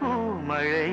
பூமழை